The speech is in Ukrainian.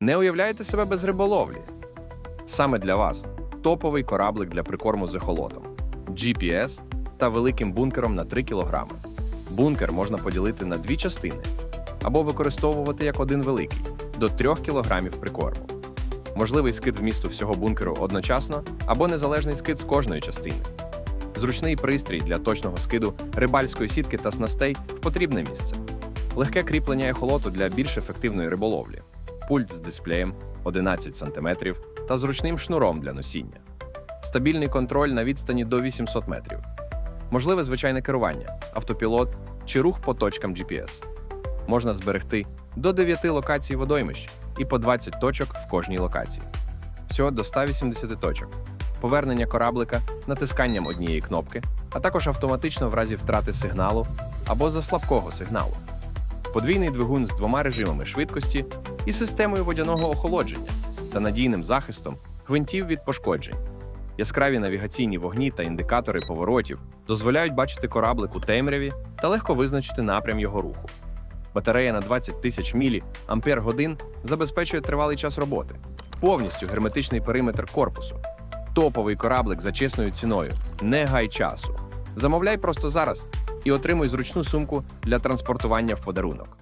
Не уявляєте себе без риболовлі? Саме для вас топовий кораблик для прикорму з ехолотом, GPS та великим бункером на 3 кг. Бункер можна поділити на дві частини або використовувати як один великий до 3 кг прикорму. Можливий скид вмісту всього бункеру одночасно або незалежний скид з кожної частини. Зручний пристрій для точного скиду рибальської сітки та снастей в потрібне місце. Легке кріплення ехолоту для більш ефективної риболовлі. Пульт з дисплеєм 11 см та зручним шнуром для носіння. Стабільний контроль на відстані до 800 метрів. Можливе звичайне керування, автопілот чи рух по точкам GPS. Можна зберегти до 9 локацій водоймищ і по 20 точок в кожній локації. Всього до 180 точок. Повернення кораблика натисканням однієї кнопки, а також автоматично в разі втрати сигналу або за слабкого сигналу. Подвійний двигун з двома режимами швидкості і системою водяного охолодження та надійним захистом гвинтів від пошкоджень. Яскраві навігаційні вогні та індикатори поворотів дозволяють бачити кораблик у темряві та легко визначити напрям його руху. Батарея на 20 тисяч мілі ампер годин забезпечує тривалий час роботи, повністю герметичний периметр корпусу. Топовий кораблик за чесною ціною. Не гай часу. Замовляй просто зараз і отримуй зручну сумку для транспортування в подарунок.